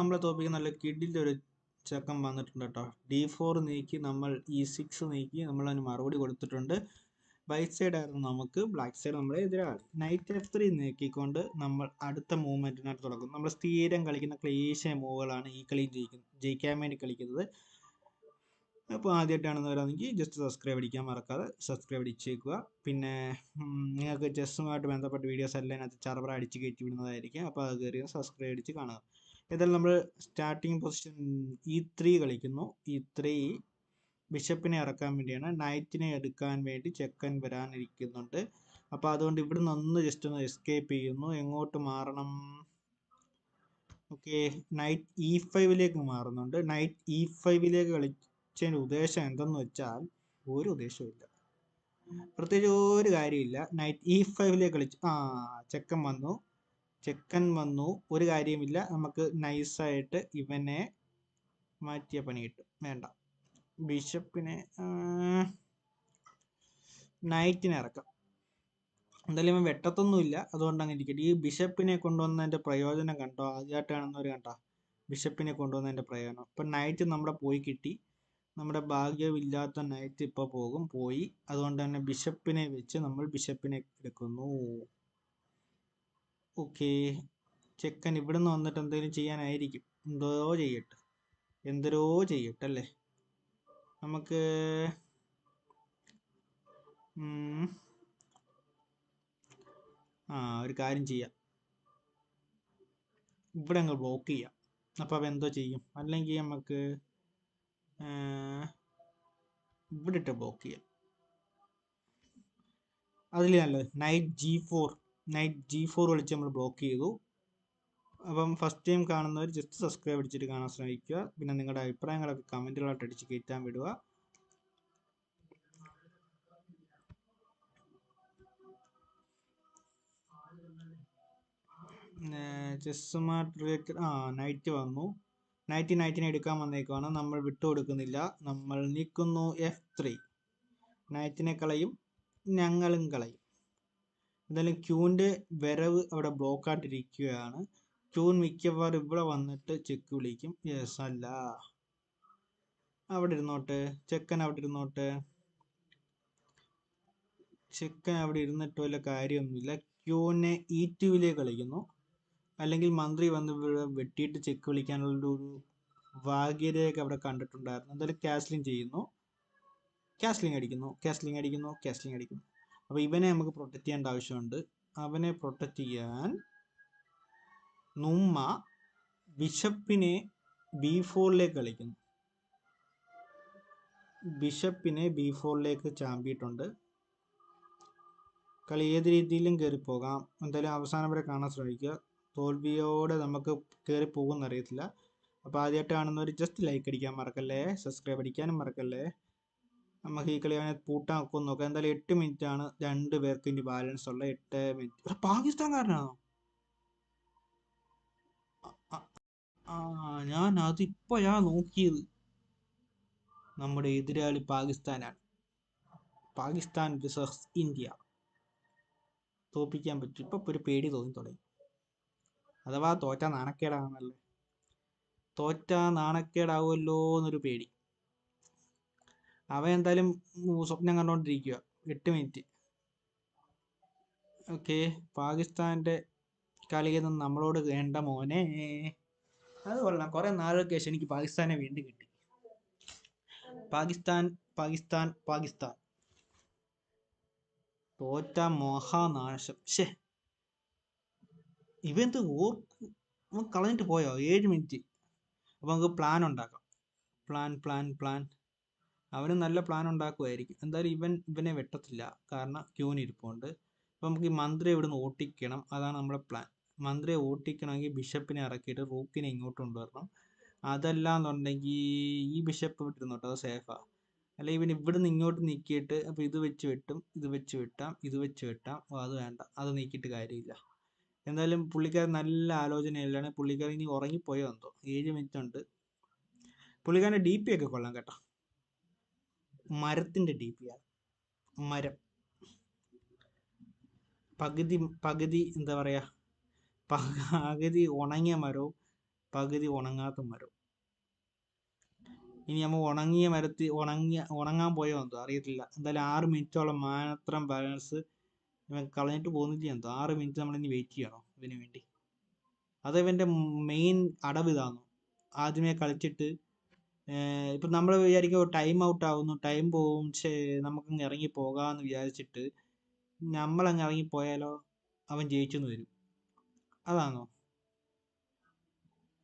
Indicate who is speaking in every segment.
Speaker 1: നമ്മളെ തോപ്പിക്കുന്ന നല്ല കിഡിന്റെ ഒരു ചെക്കൻ വന്നിട്ടുണ്ട് കേട്ടോ ഡി ഫോർ നീക്കി നമ്മൾ ഇ സിക്സ് നീക്കി നമ്മൾ അതിന് മറുപടി കൊടുത്തിട്ടുണ്ട്. വൈറ്റ് സൈഡ് ആയിരുന്നു നമുക്ക് ബ്ലാക്ക് സൈഡ് നമ്മുടെ എതിരാളി. നൈറ്റ് എഫ് ത്രീ നീക്കിക്കൊണ്ട് നമ്മൾ അടുത്ത മൂവ്മെന്റിനായിട്ട് തുടങ്ങും നമ്മൾ സ്ഥിരം കളിക്കുന്ന ക്ലേശ മൂവുകളാണ് ഈ കളി ജയിക്കുന്നത് ജയിക്കാൻ വേണ്ടി കളിക്കുന്നത്. അപ്പോൾ ആദ്യമായിട്ടാണെന്ന് പറയുകയാണെങ്കിൽ ജസ്റ്റ് സബ്സ്ക്രൈബ് അടിക്കാൻ മറക്കാതെ സബ്സ്ക്രൈബ് അടിച്ചേക്കുക. പിന്നെ നിങ്ങൾക്ക് ചെസ്സുമായിട്ട് ബന്ധപ്പെട്ട വീഡിയോസ് എല്ലാം അതിനകത്ത് ചറവറ അടിച്ച് കയറ്റി വിടുന്നതായിരിക്കും. അപ്പോൾ അത് കയറി സബ്സ്ക്രൈബ് അടിച്ച് കാണുക. ഏതായാലും നമ്മൾ സ്റ്റാർട്ടിങ് പൊസിഷൻ ഇ ത്രീ കളിക്കുന്നു. ഇ ത്രീ ബിഷപ്പിനെ ഇറക്കാൻ വേണ്ടിയാണ്. നൈറ്റിനെ എടുക്കാൻ വേണ്ടി ചെക്കൻ വരാനിരിക്കുന്നുണ്ട്. അപ്പോൾ അതുകൊണ്ട് ഇവിടെ നിന്ന് ജസ്റ്റ് ഒന്ന് എസ്കേപ്പ് ചെയ്യുന്നു. എങ്ങോട്ട് മാറണം? ഓക്കെ നൈറ്റ് ഇ ഫൈവിലേക്ക് മാറുന്നുണ്ട്. നൈറ്റ് ഇ ഫൈവിലേക്ക് കളിച്ചതിന്റെ ഉദ്ദേശം എന്തെന്ന് വെച്ചാൽ ഒരു ഉദ്ദേശവും ഇല്ല. പ്രത്യേകിച്ച് ഒരു കാര്യമില്ല നൈറ്റ് ഇ ഫൈവിലേക്ക് കളിച്ച് ആ ചെക്കൻ വന്നു. ചെക്കൻ വന്നു. ഒരു കാര്യമില്ല നമുക്ക് നൈസായിട്ട് ഇവനെ മാറ്റിയ പണി കിട്ടും. വേണ്ട. ബിഷപ്പിനെ നൈറ്റിനെ ഇറക്കാം. എന്തായാലും ഇവൻ വെട്ടത്തൊന്നുമില്ല. അതുകൊണ്ട് അങ്ങനെ ഇരിക്കട്ടെ. ഈ ബിഷപ്പിനെ കൊണ്ടുവന്നതിന്റെ പ്രയോജനം കണ്ടോ? ആദ്യമായിട്ടാണെന്നവർ കണ്ടോ? ബിഷപ്പിനെ കൊണ്ടുവന്നതിന്റെ പ്രയോജനം. ഇപ്പം നൈറ്റ് നമ്മുടെ പോയി കിട്ടി. നമ്മുടെ ഭാഗ്യമില്ലാത്ത നൈറ്റ് ഇപ്പോൾ പോകും. പോയി. അതുകൊണ്ട് തന്നെ ബിഷപ്പിനെ വെച്ച് നമ്മൾ ബിഷപ്പിനെ എടുക്കുന്നു. ഓക്കെ. ചെക്കൻ ഇവിടെ നിന്ന് വന്നിട്ട് എന്തെങ്കിലും ചെയ്യാനായിരിക്കും. എന്തോ ചെയ്യട്ടെ. എന്തരോ ചെയ്യട്ടെ അല്ലേ നമുക്ക് ആ ഒരു കാര്യം ചെയ്യാം. ഇവിടെ അങ്ങ് ബ്ലോക്ക് ചെയ്യാം. അപ്പോൾ അവ എന്തോ ചെയ്യും? അല്ലെങ്കിൽ നമുക്ക് ഇവിടെ ഇട്ട് ബ്ലോക്ക് ചെയ്യാം. അതിൽ നല്ലത്. Knight G four knight G four വിളിച്ച് നമ്മൾ ബ്ലോക്ക് ചെയ്തു. അപ്പം ഫസ്റ്റ് ടൈം കാണുന്നവർ ജസ്റ്റ് സബ്സ്ക്രൈബ് അടിച്ചിട്ട് കാണാൻ ശ്രമിക്കുക. പിന്നെ നിങ്ങളുടെ അഭിപ്രായങ്ങളൊക്കെ കമന്റുകളായിട്ട് അടിച്ച് കയറ്റാൻ വിടുക. ചെസ് മാർട്ട് റിലേറ്റഡ് ആ നൈറ്റ് വന്നു. നൈറ്റ് നൈറ്റിനെ എടുക്കാൻ വന്നേക്കുവാണ്. നമ്മൾ വിട്ടു കൊടുക്കുന്നില്ല നമ്മൾ നീക്കുന്നു എഫ് ത്രീ നൈറ്റിനെ കളയും ഞങ്ങളും കളയും. എന്തായാലും ക്യൂവിന്റെ വരവ് അവിടെ ബ്ലോക്ക് ആയിട്ടിരിക്കുകയാണ് ക്യൂൻ മിക്കവാറും ഇവിടെ വന്നിട്ട് ചെക്ക് വിളിക്കും. യെസ് അല്ല. അവിടെ ഇരുന്നോട്ടെ. ചെക്കൻ അവിടെ ഇരുന്നോട്ടെ. ചെക്കൻ അവിടെ ഇരുന്നിട്ട് വല്ല കാര്യമൊന്നുമില്ല. ക്യൂവിനെ ഇ ടുവിലേക്ക് കളിക്കുന്നു. അല്ലെങ്കിൽ മന്ത്രി വന്ന് വെട്ടിയിട്ട് ചെക്ക് വിളിക്കാനുള്ള ഒരു ഭാഗ്യരേഖ അവിടെ കണ്ടിട്ടുണ്ടായിരുന്നു. എന്തായാലും കാസ്ലിംഗ് ചെയ്യുന്നു. കാസ്ലിംഗ് അടിക്കുന്നു. കാസ്ലിംഗ് അടിക്കുന്നു. കാസ്ലിംഗ് അടിക്കുന്നു. അപ്പോൾ ഇവനെ നമുക്ക് പ്രൊട്ടക്റ്റ് ചെയ്യേണ്ട ആവശ്യമുണ്ട്. അവനെ പ്രൊട്ടക്റ്റ് ചെയ്യാൻ നുമ്മ ബിഷപ്പിനെ ബി ഫോറിലേക്ക് കളിക്കുന്നു. ബിഷപ്പിനെ ബി ഫോറിലേക്ക് ചാമ്പിയിട്ടുണ്ട്. കളി ഏത് രീതിയിലും കയറി പോകാം. എന്തായാലും അവസാനം വരെ കാണാൻ ശ്രമിക്കുക. തോൽവിയോടെ നമുക്ക് കയറി പോകുമെന്ന് അറിയത്തില്ല. അപ്പോൾ ആദ്യമായിട്ട് കാണുന്നവർ ജസ്റ്റ് ലൈക്ക് അടിക്കാൻ മറക്കല്ലേ? സബ്സ്ക്രൈബ് അടിക്കാനും മറക്കല്ലേ? നമുക്ക് ഈ കളി അവനെ ഒക്കെ നോക്കാം. എന്തായാലും എട്ട് മിനിറ്റ് ആണ് രണ്ട് പേർക്ക് ഇനി ബാലൻസ് ഉള്ള എട്ട് മിനിറ്റ്. പാകിസ്ഥാൻകാരനാണോ? ആ- അതിപ്പോ ഞാൻ നോക്കിയത്. നമ്മുടെ എതിരാളി പാകിസ്ഥാനാണ്. Pakistan versus India. തോപ്പിക്കാൻ പറ്റും. ഇപ്പൊ ഒരു പേടി തോന്നി തുടങ്ങി. അഥവാ തോറ്റ നാണക്കേടാണല്ലേ തോറ്റ നാണക്കേടാവുമല്ലോ എന്നൊരു പേടി. അവൻ എന്തായാലും സ്വപ്നം കണ്ടോണ്ടിരിക്കുക എട്ട് മിനിറ്റ് ഓക്കെ പാകിസ്ഥാന്റെ കളിയൊന്നും നമ്മളോട് വേണ്ട മോനെ. അത് കൊള്ളാം. കുറേ നാളുകൾക്ക് ശേഷം എനിക്ക് പാകിസ്ഥാനെ വീണ്ടും കിട്ടി. പാകിസ്ഥാൻ പാകിസ്ഥാൻ പാകിസ്ഥാൻ. തോറ്റ മഹാനാശം. ഷേ ഇവന്ത് ഓർക്ക് കളഞ്ഞിട്ട് പോയോ? ഏഴ് മിനിറ്റ് അപ്പോൾ നമുക്ക് പ്ലാൻ ഉണ്ടാക്കാം. പ്ലാൻ പ്ലാൻ പ്ലാൻ അവന് നല്ല പ്ലാൻ ഉണ്ടാക്കുമായിരിക്കും എന്തായാലും ഇവൻ ഇവനെ വെട്ടത്തില്ല. കാരണം ക്യൂന് ഇരിപ്പുണ്ട്. അപ്പൊ നമുക്ക് ഈ മന്ത്രിയെ ഇവിടുന്ന് ഓട്ടിക്കണം. അതാണ് നമ്മുടെ പ്ലാൻ മന്ത്രിയെ ഓട്ടിക്കണമെങ്കിൽ ബിഷപ്പിനെ ഇറക്കിയിട്ട് റൂക്കിനെ ഇങ്ങോട്ട് കൊണ്ടുവരണം. അതല്ല എന്നുണ്ടെങ്കിൽ ഈ ബിഷപ്പ് വിട്ടിരുന്നോട്ടോ അത് സേഫാ അല്ലെ ഇവൻ ഇവിടുന്ന് ഇങ്ങോട്ട് നീക്കിയിട്ട് അപ്പോൾ ഇത് വെച്ച് വെട്ടും ഇത് വെച്ച് വെട്ടാം ഇത് വെച്ച് വെട്ടാം. അത് വേണ്ട. അത് നീക്കിയിട്ട് കാര്യമില്ല. എന്തായാലും പുള്ളിക്കാരൻ നല്ല ആലോചനയിലാണ്. പുള്ളിക്കാരൻ ഇനി ഉറങ്ങിപ്പോയോ എന്തോ. ഏഴ് മിനിറ്റ് ഉണ്ട്. പുള്ളിക്കാരന്റെ ഡി പി ഒക്കെ കൊള്ളാം കേട്ടോ. മരത്തിന്റെ ഡി പി ആണ് മരം. പകുതി പകുതി എന്താ പറയുക പകുതി ഉണങ്ങിയ മരവും പകുതി ഉണങ്ങാത്ത മരവും. ഇനി നമ്മൾ ഉണങ്ങിയ മരത്തിൽ ഉണങ്ങിയ ഉണങ്ങാൻ പോയോ എന്തോ? അറിയത്തില്ല. എന്തായാലും ആറ് മിനിറ്റോളം മാത്രം ബാലൻസ് ഇവൻ കളഞ്ഞിട്ട് പോകുന്നില്ല എന്തോ? ആറ് മിനിറ്റ് നമ്മൾ ഇനി വെയിറ്റ് ചെയ്യണോ ഇതിനു വേണ്ടി? അത് ഇവന്റെ മെയിൻ അടവ് ഇതാണോ ആദ്യമേ കളിച്ചിട്ട് ഇപ്പം നമ്മൾ വിചാരിക്കും ടൈം ഔട്ട് ആവുന്നു ടൈം പോവും നമുക്ക് ഇറങ്ങി പോകാമെന്ന് വിചാരിച്ചിട്ട് നമ്മളങ്ങ് ഇറങ്ങിപ്പോയാലോ അവൻ ജയിച്ചെന്ന് വരും. അതാണോ?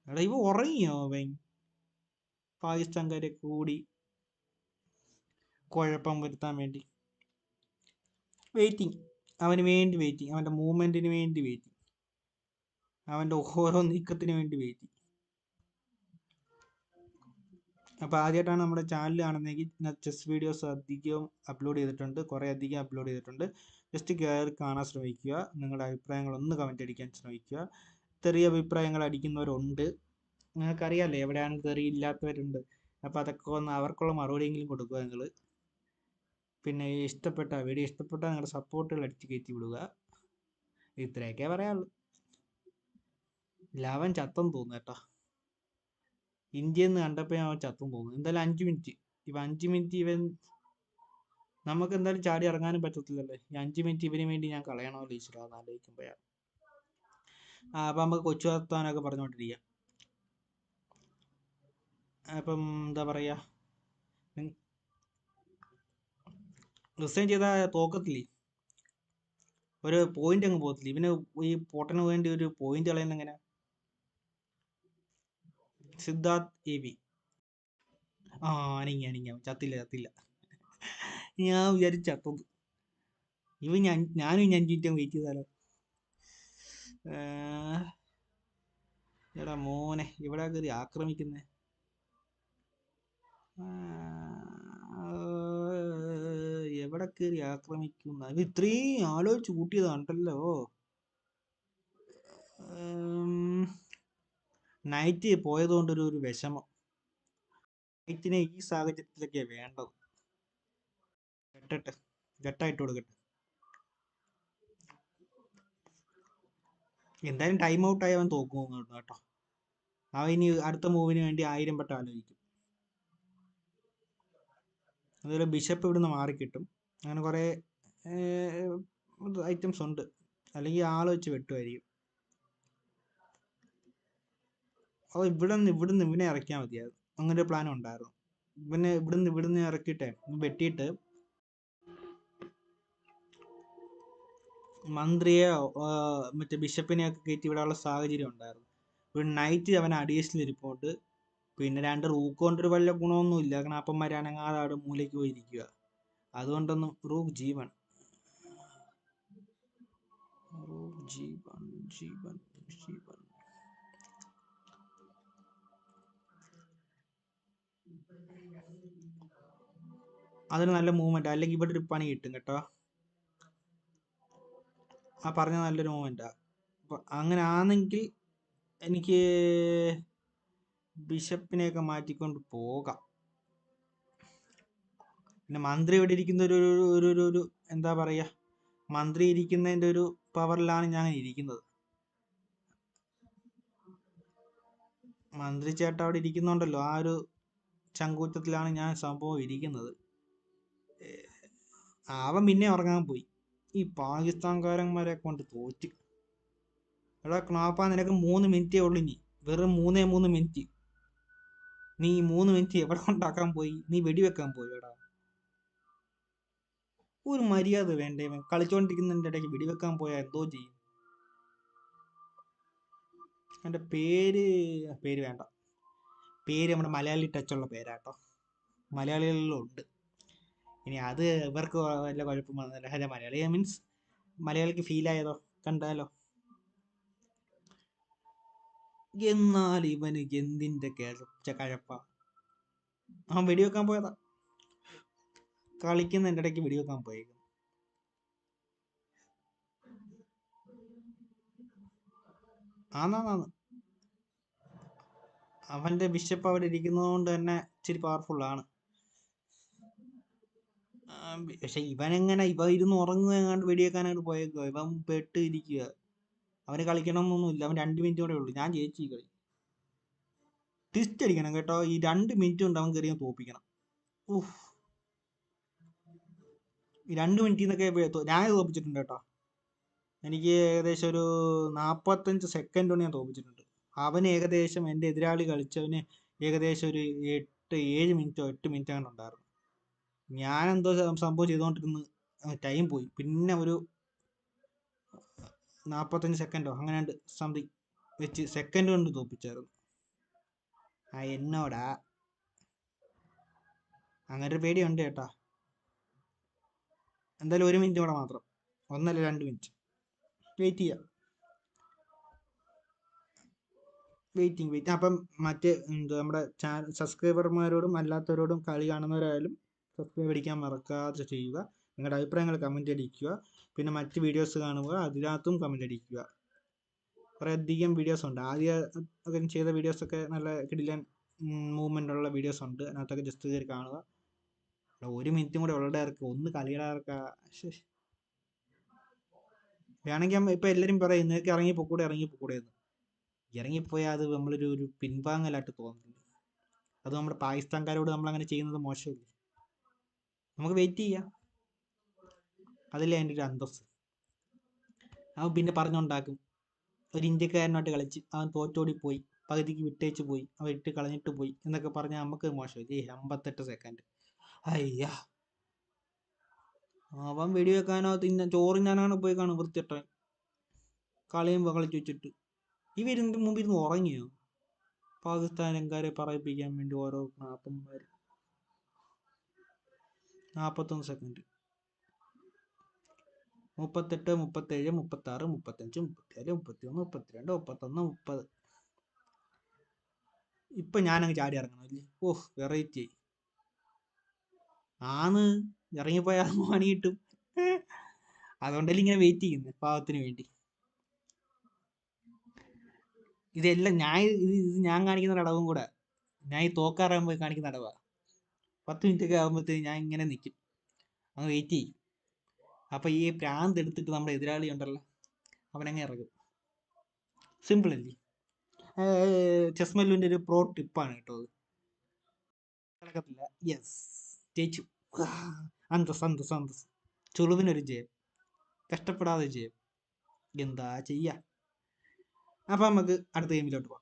Speaker 1: എടാ ഇവ ഉറങ്ങിയോ അവൻ? പാകിസ്ഥാൻകാരെ കൂടി കുഴപ്പം വരുത്താൻ വേണ്ടി. വെയിറ്റിംഗ് അവന് വേണ്ടി വെയിറ്റിംഗ് അവന്റെ മൂവ്മെന്റിന് വേണ്ടി വെയിറ്റിംഗ് അവന്റെ ഓരോ നീക്കത്തിന് വേണ്ടി വെയിറ്റിംഗ് അപ്പോൾ ആദ്യമായിട്ടാണ് നമ്മുടെ ചാനൽ കാണുന്നതെങ്കിൽ ഞാൻ ചെസ് വീഡിയോസ് അധികം അപ്ലോഡ് ചെയ്തിട്ടുണ്ട്. കുറേ അധികം അപ്ലോഡ് ചെയ്തിട്ടുണ്ട്. ജസ്റ്റ് കയറി കാണാൻ ശ്രമിക്കുക. നിങ്ങളുടെ അഭിപ്രായങ്ങൾ ഒന്ന് കമന്റ് അടിക്കാൻ ശ്രമിക്കുക. ചെറിയ അഭിപ്രായങ്ങൾ അടിക്കുന്നവരുണ്ട്. നിങ്ങൾക്കറിയാമല്ലോ എവിടെയാണ് തെറി ഇല്ലാത്തവരുണ്ട്. അപ്പോൾ അതൊക്കെ ഒന്ന് അവർക്കുള്ള മറുപടിയെങ്കിലും കൊടുക്കുക നിങ്ങൾ പിന്നെ ഇഷ്ടപ്പെട്ട വീഡിയോ ഇഷ്ടപ്പെട്ട നിങ്ങളുടെ സപ്പോർട്ടുകൾ അടിച്ച് കയറ്റി വിടുക. ഇത്രയൊക്കെ പറയാനുള്ളൂ. ലാവൻ ചത്തം തോന്നുന്നു കേട്ടോ. ഇന്ത്യയിൽ എന്ന് കണ്ടപ്പോൾ ഞാൻ ചത്തും തോന്നുന്നു എന്തായാലും അഞ്ച് മിനിറ്റ് ഇവ അഞ്ച് മിനിറ്റ് ഇവൻ നമുക്ക് എന്തായാലും ചാടി ഇറങ്ങാനും പറ്റത്തില്ലല്ലോ. ഈ അഞ്ച് മിനിറ്റ് ഇവന് വേണ്ടി ഞാൻ കളയണോ ഈശ്വര ആലോചിക്കുമ്പോഴാണ് ആ അപ്പം നമുക്ക് കൊച്ചു വർത്താനൊക്കെ പറഞ്ഞുകൊണ്ടിരിക്കാം. അപ്പം എന്താ പറയുക റിസൈൻ ചെയ്താൽ തോക്കത്തില്ലേ? ഒരു പോയിന്റ് അങ്ങ് പോകത്തില്ല? ഇവന് ഈ പൊട്ടന് വേണ്ടി ഒരു പോയിന്റ് കളയുന്ന എങ്ങനെ? Siddharth A V. ആ അനങ്ങി അനങ്ങി. ചത്തില്ല ചത്തില്ല. ഞാൻ വിചാരിച്ച ചത്തത് ഇവ ഞാൻ ഞാനും ഞാൻ ചുറ്റാൻ വെയിറ്റ് ചെയ്താലോ? എടാ മോനെ ഇവിടെ കയറി ആക്രമിക്കുന്നേ? എവിടെ കയറി ആക്രമിക്കുന്ന? ഇത് ഇത്രയും ആലോചിച്ച് കൂട്ടിയതാണ്ടല്ലോ നൈറ്റ് പോയതുകൊണ്ടൊരു ഒരു വിഷമം. നൈറ്റിനെ ഈ സാഹചര്യത്തിലൊക്കെ വേണ്ടത്. കെട്ടട്ടെ കെട്ടായിട്ട് കൊടുക്കട്ടെ. എന്തായാലും ടൈം ഔട്ട് ആയി അവൻ തോക്കുന്നു കേട്ടോ. അവൻ ഇനി അടുത്ത മൂവിന് വേണ്ടി ആയിരം വട്ടം ആലോചിക്കും. അതുപോലെ ബിഷപ്പ് ഇവിടുന്ന് മാറിക്കിട്ടും. അങ്ങനെ കുറേ ഐറ്റംസ് ഉണ്ട്. അല്ലെങ്കിൽ ആളോ വെച്ച് വെട്ടുമായിരിക്കും. അപ്പോൾ ഇവിടെ നിന്ന് ഇവിടുന്ന് ഇവനെ ഇറക്കിയാൽ മതിയായിരുന്നു. അങ്ങനെ ഒരു പ്ലാൻ ഉണ്ടായിരുന്നു. ഇവനെ ഇവിടുന്ന് ഇവിടുന്ന് ഇറക്കിയിട്ടെ വെട്ടിയിട്ട് മന്ത്രിയെ മറ്റേ ബിഷപ്പിനെയൊക്കെ കയറ്റി വിടാനുള്ള സാഹചര്യം ഉണ്ടായിരുന്നു. ഒരു നൈറ്റ് അവൻ അഡീഷണൽ ഇരിപ്പുണ്ട്. പിന്നെ രണ്ട് റൂക്ക് കൊണ്ടൊരു വല്ല ഗുണമൊന്നുമില്ല കാരണം അപ്പന്മാർ അനങ്ങാതെ അവിടെ മൂലയ്ക്ക് പോയിരിക്കുക അതുകൊണ്ടൊന്നും റൂക്ക് ജീവൻ. റൂക്ക് ജീവൻ ജീവൻ ജീവൻ. അതൊരു നല്ല മൂവ്മെന്റ് അല്ലെങ്കിൽ ഇവിടെ ഒരു പണി കിട്ടും കേട്ടോ. ആ പറഞ്ഞ നല്ലൊരു മൂവ്മെന്റാ അങ്ങനെ ആണെങ്കിൽ എനിക്ക് ബിഷപ്പിനെയൊക്കെ മാറ്റിക്കൊണ്ട് പോകാം. പിന്നെ മന്ത്രി ഇവിടെ ഇരിക്കുന്ന ഒരു ഒരു ഒരു എന്താ പറയാ മന്ത്രി ഇരിക്കുന്നതിന്റെ ഒരു പവറിലാണ് ഞാൻ ഇരിക്കുന്നത്. മന്ത്രി ചേട്ടാ അവിടെ ഇരിക്കുന്നുണ്ടല്ലോ. ആ ഒരു ചങ്കൂറ്റത്തിലാണ് ഞാൻ സംഭവം ഇരിക്കുന്നത്. അവൻ പിന്നെ ഉറങ്ങാൻ പോയി. ഈ പാകിസ്ഥാൻകാരന്മാരെ കൊണ്ട് തോറ്റ്. എടാ ക്ലാപ്പ നിനക്ക് മൂന്ന് മിനിറ്റേ ഉള്ളു ഇനി. വെറും മൂന്നേ മൂന്ന് മിനിറ്റ്. നീ മൂന്ന് മിനിറ്റ് എവിടെ ഉണ്ടാക്കാൻ പോയി? നീ വെടിവെക്കാൻ പോയി എടാ ഒരു മര്യാദ വേണ്ടേ ഇവൻ? കളിച്ചോണ്ടിരിക്കുന്നതിന്റെ ഇടയ്ക്ക് വെടിവെക്കാൻ പോയാൽ എന്തോ ചെയ്യും. എന്റെ പേര് പേര് വേണ്ട. പേര് നമ്മുടെ മലയാളി ടച്ചുള്ള പേരാട്ടോ. മലയാളികളിലും ഉണ്ട് ഇനി അത് ഇവർക്ക് വല്ല കുഴപ്പം വന്നില്ല അല്ല മലയാളി മീൻസ് മലയാളിക്ക് ഫീൽ ആയതോ? കണ്ടാലോ? എന്നാൽ ഇവന് എന്തിന്റെ കിഴച്ച കഴപ്പ? അവൻ വെടിവെക്കാൻ പോയതാ. കളിക്കുന്നതിന്റെ ഇടയ്ക്ക് വെടിവെക്കാൻ പോയേക്കും ആന്നാന്ന് അവന്റെ ബിഷപ്പ് അവിടെ ഇരിക്കുന്നതുകൊണ്ട് തന്നെ ഇച്ചിരി പവർഫുൾ ആണ്. പക്ഷെ ഇവനെങ്ങനെ ഇവ ഇരുന്ന് ഉറങ്ങുക എങ്ങാണ്ട് വെടിവെക്കാനായിട്ട് പോയേക്കുക ഇവൻ പെട്ട് ഇരിക്കുക അവന് കളിക്കണമെന്നൊന്നുമില്ല. അവൻ രണ്ട് മിനിറ്റ് കൂടെ ഉള്ളൂ. ഞാൻ ജയിച്ചു കളി. ട്വിസ്റ്റ് അടിക്കണം കേട്ടോ. ഈ രണ്ട് മിനിറ്റ് കൊണ്ട് അവൻ കയറി തോപ്പിക്കണം. ഊഹ് രണ്ട് മിനിറ്റിൽ നിന്നൊക്കെ ഞാൻ തോപ്പിച്ചിട്ടുണ്ട് കേട്ടോ. എനിക്ക് ഏകദേശം ഒരു നാൽപ്പത്തഞ്ച് സെക്കൻഡ് കൊണ്ട് ഞാൻ തോപ്പിച്ചിട്ടുണ്ട്. അവൻ ഏകദേശം എന്റെ എതിരാളി കളിച്ചവന് ഏകദേശം ഒരു എട്ട് ഏഴ് മിനിറ്റോ എട്ട് മിനിറ്റോ അങ്ങനെ ഉണ്ടായിരുന്നു. ഞാൻ എന്തോ സംഭവം ചെയ്തുകൊണ്ടിരുന്ന് ടൈം പോയി. പിന്നെ ഒരു നാൽപ്പത്തഞ്ച് സെക്കൻഡോ അങ്ങനെ സംതിങ് വെച്ച് സെക്കൻഡ് കൊണ്ട് തോപ്പിച്ചായിരുന്നു. ആ എന്നോടാ? അങ്ങനെ ഒരു പേടിയുണ്ട് ചേട്ടാ എന്തായാലും ഒരു മിനിറ്റ് കൂടെ മാത്രം. ഒന്നല്ല രണ്ട് മിനിറ്റ് വെയിറ്റ് ചെയ്യാം. വെയിറ്റിംഗ് വെയിറ്റ് അപ്പം മറ്റ് എന്ത് നമ്മുടെ ചാനൽ സബ്സ്ക്രൈബർമാരോടും അല്ലാത്തവരോടും കളി കാണുന്നവരായാലും സബ്സ്ക്രൈബ് അടിക്കാൻ മറക്കാതെ ചെയ്യുക. നിങ്ങളുടെ അഭിപ്രായങ്ങൾ കമന്റ് അടിക്കുക. പിന്നെ മറ്റ് വീഡിയോസ് കാണുക. അതിനകത്തും കമന്റ് അടിക്കുക. കുറേ അധികം വീഡിയോസ് ഉണ്ട്. ആദ്യം ചെയ്ത വീഡിയോസൊക്കെ നല്ല കിടിലൻ മൂവ്മെന്റ് ഉള്ള വീഡിയോസ് ഉണ്ട്. അതിനകത്തൊക്കെ ജസ്റ്റ് കയറി കാണുക. ഒരു മിനിറ്റും കൂടെ ഉള്ളവർക്ക് ഒന്ന് കളിയുടെ ആർക്കാ? വേണമെങ്കിൽ ഇപ്പം എല്ലാവരും പറയും നിനക്ക് ഇറങ്ങി പൊക്കൂടെ ഇറങ്ങി പൊക്കൂടെ എന്ന്. ഇറങ്ങിപ്പോയാൽ അത് നമ്മളൊരു ഒരു പിൻവാങ്ങലായിട്ട് തോന്നുന്നുണ്ട് അത് നമ്മുടെ പാകിസ്ഥാൻകാരോട് നമ്മൾ അങ്ങനെ ചെയ്യുന്നത് മോശമല്ലേ? നമുക്ക് വെയിറ്റ് ചെയ്യാം. അതിലേ എന്റെ ഒരു അന്തസ് അവൻ പിന്നെ പറഞ്ഞുണ്ടാക്കും. ഒരു ഇന്ത്യക്കാരനായിട്ട് കളിച്ച് അവൻ തോറ്റോടി പോയി പകുതിക്ക് വിട്ടേച്ച് പോയി അവൻ ഇട്ട് കളഞ്ഞിട്ട് പോയി എന്നൊക്കെ പറഞ്ഞാൽ നമുക്ക് മോശമില്ലേ അമ്പത്തെട്ട് സെക്കൻഡ് അയ്യാ. അവൻ വെടി വെക്കാനോ തിന്ന ചോറിനാനാണ് പോയി കാണും വൃത്തിയിട്ടവൻ കളിയും കളിച്ച് വെച്ചിട്ട് ഇവരിന്റെ മുമ്പിൽ ഇരുന്ന് ഉറങ്ങിയോ? പാകിസ്ഥാനക്കാരെ പറയിപ്പിക്കാൻ വേണ്ടി ഓരോ നാപ്പന്മാർ നാപ്പത്തൊന്ന് സെക്കൻഡ് മുപ്പത്തെട്ട് മുപ്പത്തേഴ് മുപ്പത്താറ് മുപ്പത്തഞ്ച് മുപ്പത്തിയേഴ് മുപ്പത്തിയൊന്ന് മുപ്പത്തിരണ്ട് മുപ്പത്തൊന്ന് മുപ്പത്. ഇപ്പൊ ഞാനങ്ങ് ചാടി ഇറങ്ങണം അല്ലേ? ഓഹ് വെറൈറ്റി ആന്ന്. ഇറങ്ങിപ്പോയാൽ മോണി കിട്ടും. അതുകൊണ്ടല്ലേ ഇങ്ങനെ വെയിറ്റ് ചെയ്യുന്നത് പാവത്തിന് വേണ്ടി. ഇതെല്ലാം ഞാൻ ഇത് ഞാൻ കാണിക്കുന്ന അടവും കൂടെ. ഞാൻ ഈ തോക്കാറാകുമ്പോൾ കാണിക്കുന്ന അടവാ പത്ത് മിനിറ്റ് ഒക്കെ ആകുമ്പോഴത്തേക്ക് ഞാൻ ഇങ്ങനെ നിൽക്കും അങ്ങ് വെയിറ്റ് ചെയ്യും. അപ്പൊ ഈ പ്രാന്ത് എടുത്തിട്ട് നമ്മുടെ എതിരാളി ഉണ്ടല്ലോ അവനങ്ങ് ഇറങ്ങും. സിമ്പിൾ അല്ലേ? ചെസ്മല്ലുവിന്റെ ഒരു പ്രോ ടിപ്പാണ് കേട്ടോ അത്. യെസ് ജയിച്ചു. അന്തസ് അന്തസ് അന്തസ്. ചുളുവിനൊരു ജയം. കഷ്ടപ്പെടാതെ ജയം. എന്താ ചെയ്യാ? അപ്പൊ നമുക്ക് അടുത്ത ഗെയിമിലോട്ട് പോകാം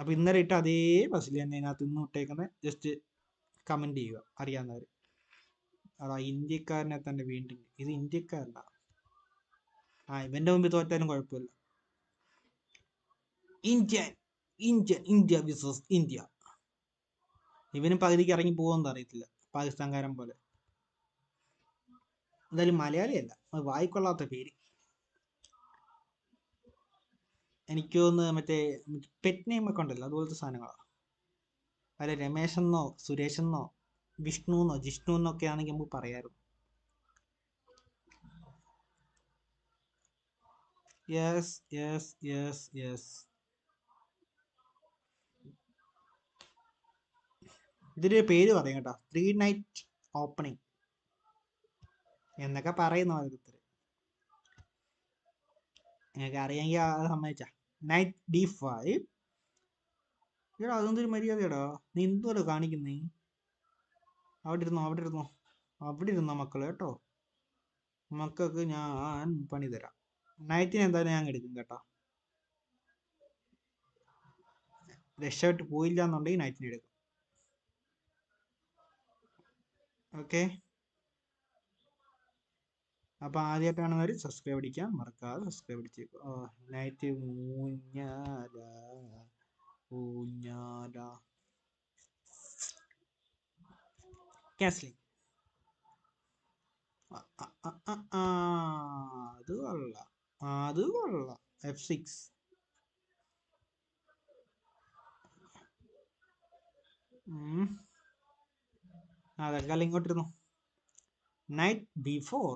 Speaker 1: അപ്പൊ ഇന്നലെ ഇട്ട അതേ ബസ്സിൽ തന്നെ ഇതിനകത്ത് ഇന്ന് ഇട്ടേക്കുന്നത് ജസ്റ്റ് കമന്റ് ചെയ്യുക അറിയാവുന്നവർ അതാ ഇന്ത്യക്കാരനെ തന്നെ വീണ്ടും ഇത് ഇന്ത്യക്കാരനാ ആ ഇവന്റെ മുമ്പിൽ തോറ്റാലും കുഴപ്പമില്ല. Indian Indian India versus India. ഇവനും പകുതിക്ക് ഇറങ്ങി പോകുമെന്ന് അറിയത്തില്ല പാകിസ്ഥാൻകാരൻ പോലെ. എന്തായാലും മലയാളിയല്ല വായിക്കൊള്ളാത്ത പേര്. എനിക്ക് തോന്നുന്നു മറ്റേ പെറ്റ് നെയിം ഒക്കെ ഉണ്ടല്ലോ അതുപോലത്തെ സാധനങ്ങളാണ് അല്ല രമേശ് എന്നോ സുരേഷ് എന്നോ വിഷ്ണു എന്നോ ജിഷ്ണു എന്നൊക്കെ ആണെങ്കിൽ നമുക്ക് പറയാമായിരുന്നു. യെസ് യെസ് യെസ് യെസ് ഇതിന്റെ പേര് പറയും കേട്ടോ. ത്രീ നൈറ്റ് ഓപ്പണിംഗ് എന്നൊക്കെ പറയുന്നു ഓരോരുത്തർ നിങ്ങൾക്ക് അറിയാമെങ്കിൽ അത് സമ്മതിച്ച. Knight D five. എടാ അതൊന്നൊരു മര്യാദയടാ. നീ എന്തോടെ കാണിക്കുന്നേ? അവിടെ ഇരുന്നോ അവിടെ ഇരുന്നോ. അവിടെ ഇരുന്നോ മക്കൾ കേട്ടോ. മക്കൾക്ക് ഞാൻ പണി തരാം. നൈറ്റിന് എന്തായാലും ഞാൻ എടുക്കും കേട്ടോ. രക്ഷപ്പെട്ട് പോയില്ല എന്നുണ്ടെങ്കിൽ നൈറ്റിന് എടുക്കും. ഓക്കെ? അപ്പൊ ആദ്യമായിട്ട് കാണുന്നവർ സബ്സ്ക്രൈബ് അടിക്കാൻ മറക്കാതെ സബ്സ്ക്രൈബ് അടിച്ചേക്കും ഓ നൈറ്റ് ഊഞ്ഞാല ഊഞ്ഞാല. ക്യാസ്ലിംഗ് അത് കൊള്ളാം. അത് കൊള്ളാം. എഫ് സിക്സ് ആ തൽക്കാലം ഇങ്ങോട്ടിരുന്നു. Night before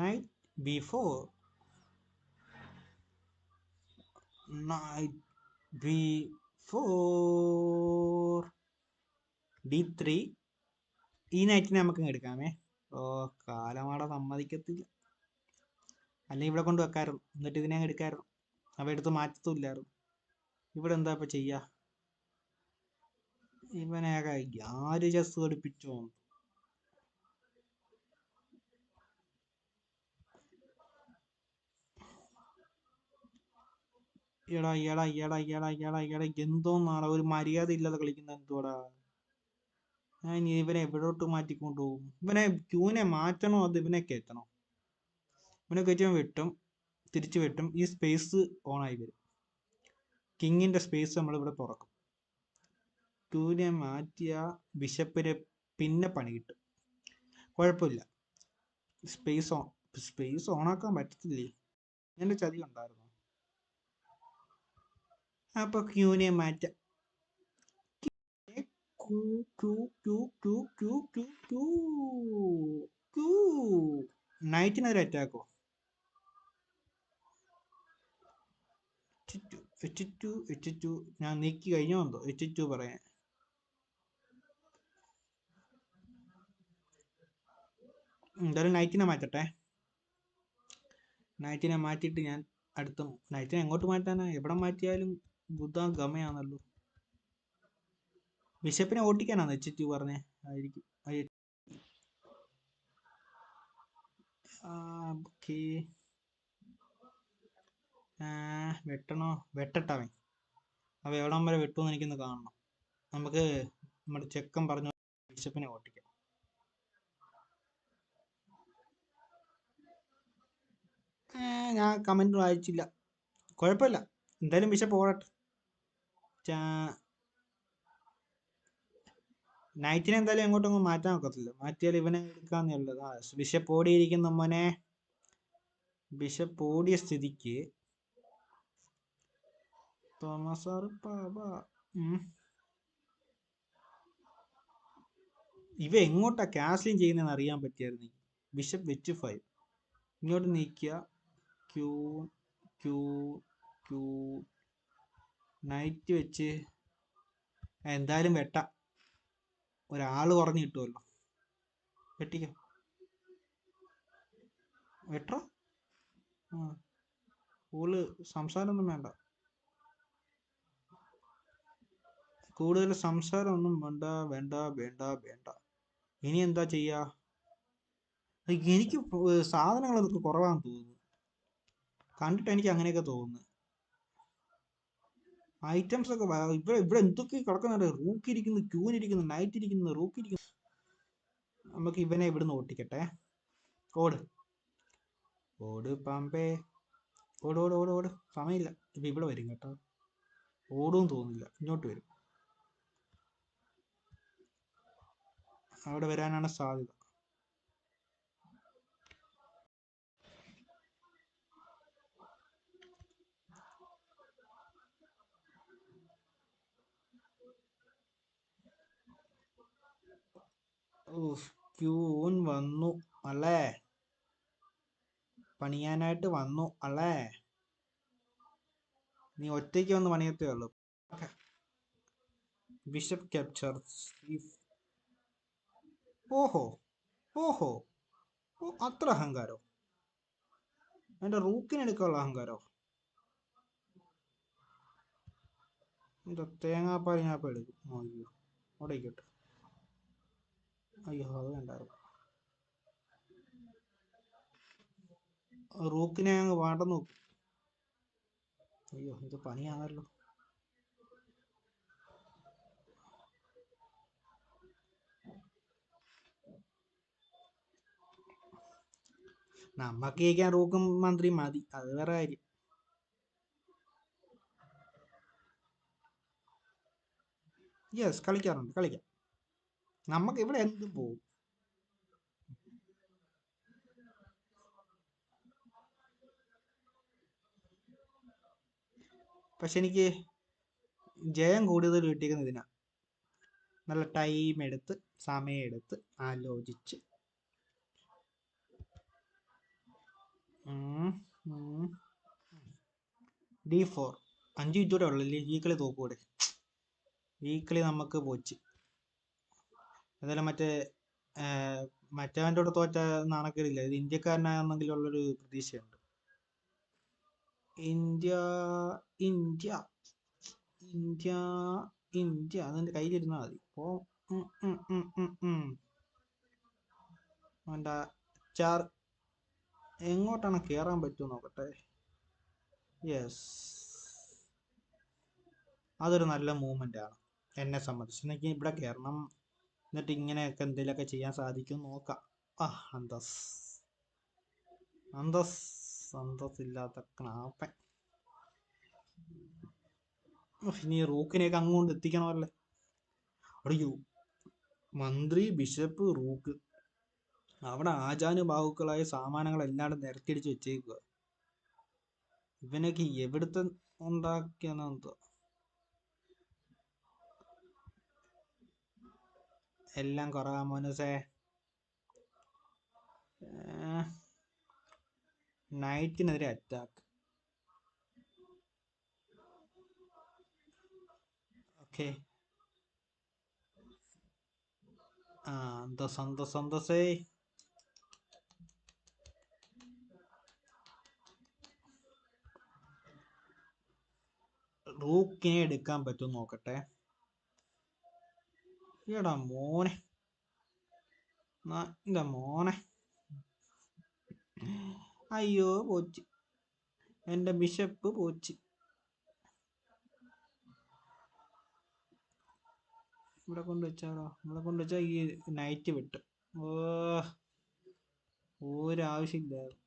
Speaker 1: night before night before d3 ഈ നൈറ്റിനെ നമുക്ക് എടുക്കാമേ. ഓ കാലമാട സമ്മതിക്കത്തില്ല. അല്ലെങ്കിൽ ഇവിടെ കൊണ്ട് വെക്കായിരുന്നു. എന്നിട്ട് ഇതിനെ എടുക്കായിരുന്നു. അവ എടുത്ത് മാറ്റത്തുമില്ലായിരുന്നു. ഇവിടെ എന്താ ഇപ്പൊ ചെയ്യാ? ഇവനെ ആര് ചെസ് കളിപ്പിച്ചോ എടാ എടാ എടാ എടാ എടാ എടാ എന്തോന്നാണ്? ഒരു മര്യാദ ഇല്ലാതെ കളിക്കുന്ന എന്തോടാ ഞാൻ ഇനി ഇവനെ എവിടോട്ട് മാറ്റിക്കൊണ്ടു പോകും? ഇവനെ ക്യൂനെ മാറ്റണോ അത് ഇവനെ കയറ്റണോ? ഇവനെ കയറ്റുമ്പോൾ വെട്ടും തിരിച്ചു വെട്ടും ഈ സ്പേസ് ഓൺ ആയി വരും. കിങ്ങിന്റെ സ്പേസ് നമ്മളിവിടെ തുറക്കും. ക്യൂനെ മാറ്റിയ ബിഷപ്പിനെ പിന്നെ പണി കിട്ടും. കുഴപ്പമില്ല. സ്പേസ് ഓൺ സ്പേസ് ഓണാക്കാൻ പറ്റത്തില്ലേ? എന്റെ ചതി ഉണ്ടായിരുന്നു? അപ്പൊ ക്യൂനെ മാറ്റാം. നൈറ്റിനെതിരെ അറ്റാക്കോ ടു ഞാൻ നീക്കി കഴിഞ്ഞു എന്തോ? എച്ച് ടു പറയാൻ. എന്തായാലും നൈറ്റിനെ മാറ്റട്ടെ. നൈറ്റിനെ മാറ്റിയിട്ട് ഞാൻ അടുത്ത നൈറ്റിനെ എങ്ങോട്ട് മാറ്റാനാ? എവിടെ മാറ്റിയാലും ബുദ്ധ ഗമയാണല്ലോ ബിഷപ്പിനെ ഓട്ടിക്കാനാണ് എച്ച് ടു. പറഞ്ഞേ ആയിരിക്കും വെട്ടണോ? വെട്ടട്ടവൻ അവ എവിടം വരെ വെട്ടുമെന്ന് എനിക്കൊന്ന് കാണണം. നമുക്ക് നമ്മുടെ ചെക്കൻ പറഞ്ഞ ബിഷപ്പിനെ ഓട്ടിക്കാം. ഞാൻ കമന്റ് വായിച്ചില്ല കുഴപ്പമില്ല. എന്തായാലും ബിഷപ്പ് ഓടട്ടെ. നൈറ്റിനെ എന്തായാലും എങ്ങോട്ടൊന്നും മാറ്റാൻ ഒക്കത്തില്ല. മാറ്റിയാൽ ഇവനെ എടുക്കാന്നേ ഉള്ളത് ആ ബിഷപ്പ് ഓടിയിരിക്കുന്ന മോനെ. ബിഷപ്പ് ഓടിയ സ്ഥിതിക്ക് തോമസ് ഇവ എങ്ങോട്ടാ കാസ്ലിംഗ് ചെയ്യുന്നതെന്ന് അറിയാൻ പറ്റിയായിരുന്നു. ബിഷപ്പ് വെച്ച് ഫൈവ് ഇങ്ങോട്ട് നീക്കുക ക്യൂ ക്യൂ ക്യൂ നൈറ്റ് വെച്ച് എന്തായാലും വെട്ട. ഒരാൾ കുറഞ്ഞു കിട്ടുമല്ലോ വെട്ടിക്കോ. വെട്ടോ. ആ. സംസാരമൊന്നും വേണ്ട. കൂടുതൽ സംസാരമൊന്നും വേണ്ട വേണ്ട വേണ്ട വേണ്ട. ഇനി എന്താ ചെയ്യാ? എനിക്ക് സാധനങ്ങളൊക്കെ കുറവാന്ന് തോന്നുന്നു. കണ്ടിട്ട് എനിക്ക് അങ്ങനെയൊക്കെ തോന്നുന്നു. ഐറ്റംസ് ഒക്കെ ഇവിടെ ഇവിടെ എന്തൊക്കെ കിടക്കുന്നുണ്ട്? റൂക്കിരിക്കുന്നു ക്യൂനിരിക്കുന്നു നൈറ്റ് ഇരിക്കുന്നു റൂക്ക് ഇരിക്കുന്നു നമുക്ക് ഇവനെ ഇവിടുന്ന് ഓട്ടിക്കട്ടെ. ഓട്. ഓട് പാമ്പേ. ഓട് ഓട് ഓട് ഓട്. സമയമില്ല. ഇപ്പൊ ഇവിടെ വരും കേട്ടോ. ഓടും തോന്നില്ല ഇങ്ങോട്ട് വരും. അവിടെ വരാനാണ് സാധ്യത. ക്യൂൻ വന്നു അല്ലേ പണിയാനായിട്ട് വന്നു അല്ലേ നീ ഒറ്റയ്ക്ക് വന്ന് പണിയത്തേ ഉള്ളൂ. ബിഷപ്പ് ക്യാപ്ചർ ഓഹോ ഓഹോ. ഓ അത്ര അഹങ്കാരോ? എന്റെ റൂക്കിനെടുക്കാനുള്ള അഹങ്കാരോ? എന്താ തേങ്ങാപ്പാൽ ഞാൻ എടുക്കും. അവിടെ ഇരിക്കട്ടെ. അയ്യോ അത് വേണ്ടായിരുന്നു. റൂക്കിനെ അങ്ങ് വേണ്ട നോക്കും. അയ്യോ ഇത് പണിയാണല്ലോ. നമ്മക്ക് ജയിക്കാൻ റൂക്കും മന്ത്രി മതി. അത് വേറെ കാര്യം. യെസ് കളിക്കാറുണ്ട് കളിക്കാം. നമുക്ക് ഇവിടെ എന്തും പോവും. പക്ഷെ എനിക്ക് ജയം കൂടുതൽ കിട്ടിയിരിക്കുന്നത് ഇതിനാ. നല്ല ടൈം എടുത്ത് സമയം എടുത്ത് ആലോചിച്ച്. ഡി ഫോർ അഞ്ച് മിനിറ്റൂടെ ഉള്ളല്ലേ ഈ കളി തോക്കൂടെ ഈ കളി നമുക്ക് പോച്ച്. എന്തായാലും മറ്റേ മറ്റവന്റെ കൂടെ തോറ്റ നാണക്കേടില്ല. ഇത് ഇന്ത്യക്കാരനാണെന്നെങ്കിലുള്ളൊരു പ്രതീക്ഷയുണ്ട്. India India India India. അതെന്റെ കയ്യിലിരുന്നാൽ മതി. ഓ. അവന്റെ ചാർ എങ്ങോട്ടാണ് കയറാൻ പറ്റുമോ നോക്കട്ടെ. യെസ്. അതൊരു നല്ല മൂവ്മെന്റ് ആണ് എന്നെ സംബന്ധിച്ച്. എനിക്ക് ഇവിടെ കയറണം എന്നിട്ട് ഇങ്ങനെയൊക്കെ എന്തെങ്കിലുമൊക്കെ ചെയ്യാൻ സാധിക്കും നോക്കാം. ആ അന്തസ്. അന്തസ്. അന്തസ് ഇല്ലാത്ത ക്ലാപ്പൻ ഇനി റൂക്കിനെയൊക്കെ അങ്ങോട്ട് എത്തിക്കണമല്ലേ? അറിയൂ മന്ത്രി ബിഷപ്പ് റൂക്ക്. അവിടെ ആചാനുബാഹുക്കളായ സാമാനങ്ങൾ എല്ലാവരും നിരത്തിയടിച്ച് വെച്ചേക്കുക ഇവനൊക്കെ എവിടുത്തെ ഉണ്ടാക്കിയാണോ എല്ലാം കുറവാ മോനസേ. നൈറ്റിനെതിരെ അറ്റാക്ക് ഓക്കെ ആ എന്താ സന്തോഷം സന്തോഷേ. റൂക്കിനെ എടുക്കാൻ പറ്റും നോക്കട്ടെ. എടാ മോനെ. എന്റെ മോനെ. അയ്യോ പോച്ച്. എന്റെ ബിഷപ്പ് പോച്ച്. ഇവിടെ കൊണ്ട് വെച്ചാലോ ഇവിടെ കൊണ്ട് വെച്ചാ ഈ നൈറ്റ് വിട്ടു. ഓ ഒരാവശ്യമില്ല.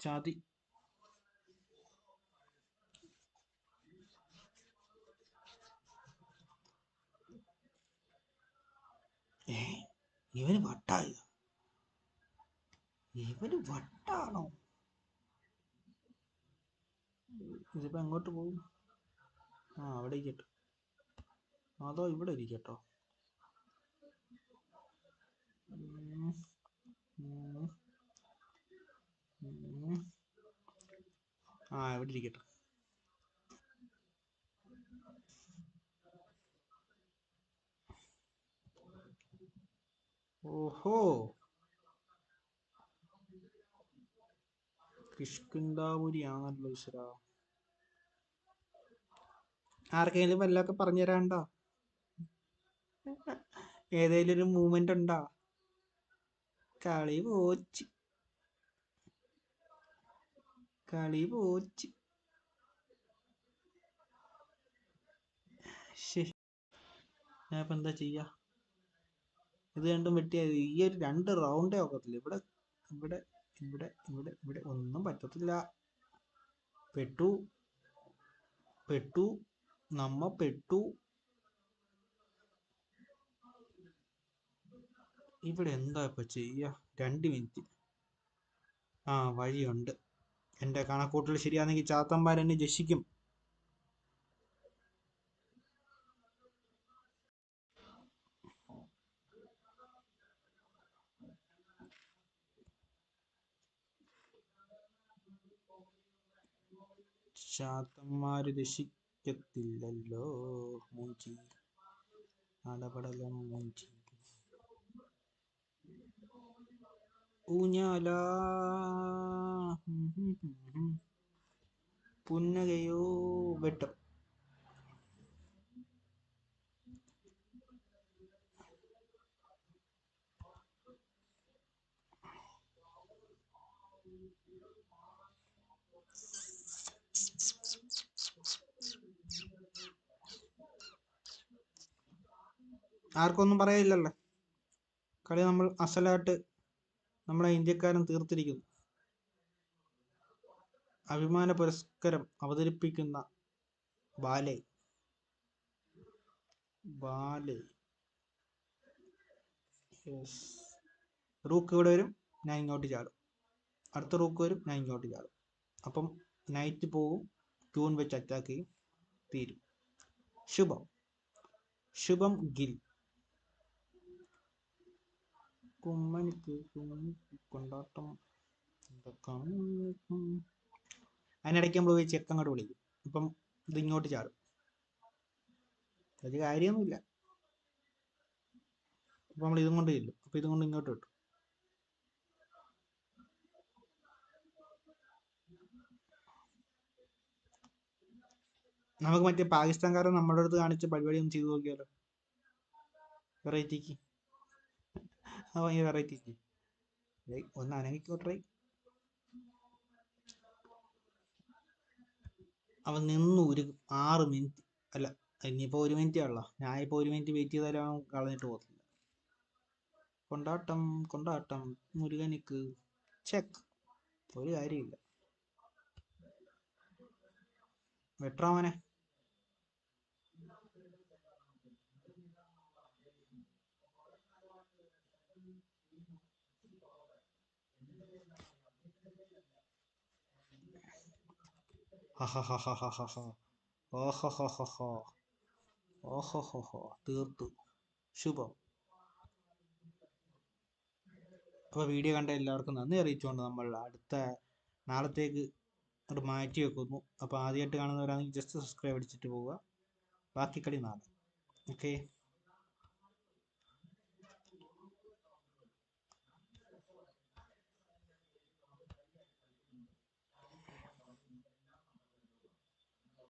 Speaker 1: ചതി. ഏ ഇവന് വട്ടായ? ഇവന് വട്ടാണോ? ഇതിപ്പോ എങ്ങോട്ട് പോകും? ആ അവിടെ ഇരിക്കട്ടെ. അതോ ഇവിടെ ഇരിക്കട്ടോ. ആ ഇവിടെ ഇരിക്കട്ടെ. ഓഹോ. കിഷ്കിന്താപുരിയാണല്ലോ ഈശ്വര. ആർക്കെങ്കിലും വല്ലതൊക്കെ പറഞ്ഞു തരാണ്ടോ ഏതെങ്കിലും ഒരു മൂവ്മെന്റ് ഉണ്ടോ? കളി പോച്ച്. കളി പോച്ച്. ഞാൻ ഇപ്പൊ എന്താ ചെയ്യാ? ഇത് രണ്ടും വെട്ടി ഈ ഒരു രണ്ട് റൗണ്ടേ ഒക്കത്തില്ല ഇവിടെ ഇവിടെ ഇവിടെ ഇവിടെ ഇവിടെ ഒന്നും പറ്റത്തില്ല. പെട്ടു പെട്ടു നമ്മ പെട്ടു. ഇവിടെ എന്താ ഇപ്പൊ ചെയ്യാ? രണ്ട് മിനിറ്റ് ആ വഴിയുണ്ട്. എന്റെ കണക്കൂട്ടൽ ശരിയാണെങ്കിൽ ചാത്തന്മാർ എന്നെ ചാത്തന്മാര് രക്ഷിക്കത്തില്ലല്ലോ. മൂഞ്ചി. അടപടലം മൂഞ്ചി. ഊഞ്ഞാല. പുന്നകയോ വെട്ടം. ആർക്കൊന്നും പറയില്ലല്ലോ കളി നമ്മൾ അസലായിട്ട് നമ്മളെ ഇന്ത്യക്കാരൻ തീർത്തിരിക്കുന്നു. അഭിമാന പുരസ്കാരം അവതരിപ്പിക്കുന്ന ബാലെ. ബാലെ. റൂക്ക് ഇവിടെ വരും ഞാൻ ഇങ്ങോട്ട് ചാടും. അടുത്ത റൂക്ക് വരും ഞാൻ ഇങ്ങോട്ട് ചാടും. അപ്പം നൈറ്റ് പോവും ക്യൂൺ വെച്ച് അറ്റാക്ക് ചെയ്യും തീരും. ശുഭം. ശുഭം ഗിൽ. കുമ്മണിക്ക് കൊണ്ടാട്ടം അതിനിടയ്ക്ക് നമ്മൾ പോയി ചെക്ക് അങ്ങോട്ട് വിളിക്കും. ഇപ്പം ഇത് ഇങ്ങോട്ട് ചാടും. ഒരു കാര്യമൊന്നുമില്ല. അപ്പം നമ്മൾ ഇതും കൊണ്ട് ചെല്ലും. അപ്പം ഇതും കൊണ്ട് ഇങ്ങോട്ട് കിട്ടും നമുക്ക് മറ്റേ പാകിസ്ഥാൻകാരൻ നമ്മുടെ അടുത്ത് കാണിച്ച പരിപാടി ഒന്ന് ചെയ്തു നോക്കിയാലോ? വെറൈറ്റിക്ക്. ഭയങ്കര വെറൈറ്റി ഒന്ന് അനങ്ങിക്കോട്ടെ അവൻ നിന്നു ഒരു ആറ് മിനിറ്റ് അല്ല ഇനിയിപ്പോൾ ഒരു മിനിറ്റേ ഉള്ള ഞാൻ ഇപ്പോൾ ഒരു മിനിറ്റ് വെയിറ്റ് ചെയ്താലും അവൻ കളഞ്ഞിട്ട് പോകത്തില്ല കൊണ്ടാട്ടം കൊണ്ടാട്ടം മുരുകനിക്ക് ചെക്ക് ഒരു കാര്യമില്ല വെട്രാമനെ തീർത്തു. ശുഭം. അപ്പോൾ വീഡിയോ കണ്ട എല്ലാവർക്കും നന്ദി അറിയിച്ചുകൊണ്ട് നമ്മൾ അടുത്ത നാളത്തേക്ക് അത് മാറ്റി വെക്കുന്നു. അപ്പോൾ ആദ്യമായിട്ട് കാണുന്നവരാണെങ്കിൽ ജസ്റ്റ് സബ്സ്ക്രൈബ് അടിച്ചിട്ട് പോവുക. ബാക്കി കളി നാളെ. ഓക്കെ